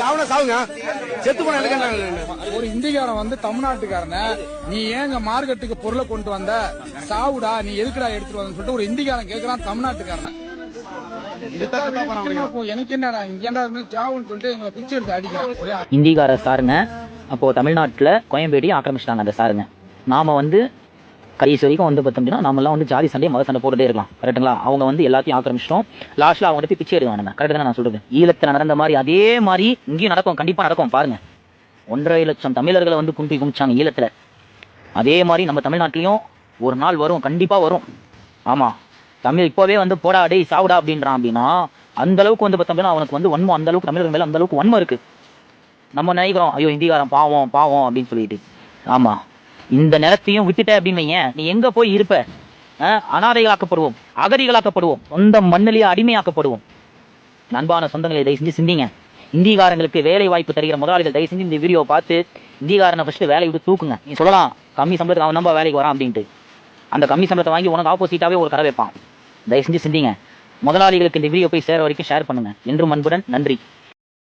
சாவுனா சாவுங்க. செத்து போன எனக்கு? ஒரு இந்திக்காரன் வந்து தமிழ்நாட்டுக்காரன நீ ஏங்க மார்க்கெட்டுக்கு பொருளை கொண்டு வந்த? சாவுடா நீ எதுக்குடா எடுத்துட்டு வந்தன்னு சொல்லிட்டு ஒரு இந்திக்காரன் கேக்குறான் தமிழ்நாட்டுக்காரன். எனக்கு என்னடா இருந்து சாவுன்னு சொல்லிட்டு எங்களை பிச்சை எடுத்து அடிக்கிறான். இந்திக்கார சாருங்க அப்போ தமிழ்நாட்டில் கோயம்பேடி ஆக்கிரமிச்சிட்டாங்க அந்த சாருங்க. நாம வந்து கடைசி வரைக்கும் வந்து பார்த்தோம்னா நம்மளாம் வந்து ஜாதி சண்டை மத சண்டை போட்டுட்டே இருக்கலாம். கரெக்ட்டுங்களா? அவங்க வந்து எல்லாத்தையும் ஆக்கிரமிச்சிட்டோம். லாஸ்ட்ல அவங்க போய் பிச்சை எடுவாங்க கரெக்ட் தான் நான் சொல்றது? ஈழத்தில் நடந்த மாதிரி அதே மாதிரி இங்கேயும் நடக்கும். கண்டிப்பா நடக்கும். பாருங்க. ஒன்றரை லட்சம் தமிழர்களை வந்து கும்பி குமிச்சாங்க ஈழத்துல. அதே மாதிரி நம்ம தமிழ்நாட்டிலையும் ஒரு நாள் வரும். கண்டிப்பா வரும். ஆமா. தமிழ் இப்போவே வந்து போடா டேய் சாவுடா அப்படின்றான் அப்படின்னா அந்த அளவுக்கு வந்து பார்த்தோம்னா அவனுக்கு வந்து வன்மம். அந்த அளவுக்கு தமிழர்கள் மேல அந்த அளவுக்கு வன்மம் இருக்கு. நம்ம நினைக்கிறோம் ஐயோ இந்திக்காரன் பாவம் பாவம் அப்படின்னு சொல்லிட்டு. ஆமா. இந்த நிலத்தையும் விட்டுட்ட அப்படின்னு நீ எங்க போய் இருப்ப? அனாதைகளாக்கப்படுவோம் அகதிகளாக்கப்படுவோம் சொந்த மண்ணிலேயே அடிமையாக்கப்படுவோம். நண்பான சொந்தங்களை தயவு செஞ்சு சிந்திங்க. இந்திகாரங்களுக்கு வேலை வாய்ப்பு தருகிற முதலாளிகள் தயவு செஞ்சு இந்த வீடியோவை பார்த்து இந்திகாரனை ஃபர்ஸ்ட் வேலையை விட்டு தூக்குங்க. நீ சொல்லலாம் கம்மி சம்பளத்துக்கு அவன் தான் வேலைக்கு வரான் அப்படின்ட்டு. அந்த கம்மி சம்பளத்தை வாங்கி உனக்கு ஆப்போசிட்டாவே ஒரு கடை வைப்பான். தயவு செஞ்சு சிந்திங்க. முதலாளிகளுக்கு இந்த வீடியோ போய் சேர வரைக்கும் ஷேர் பண்ணுங்க. என்றும் அன்புடன் நன்றி.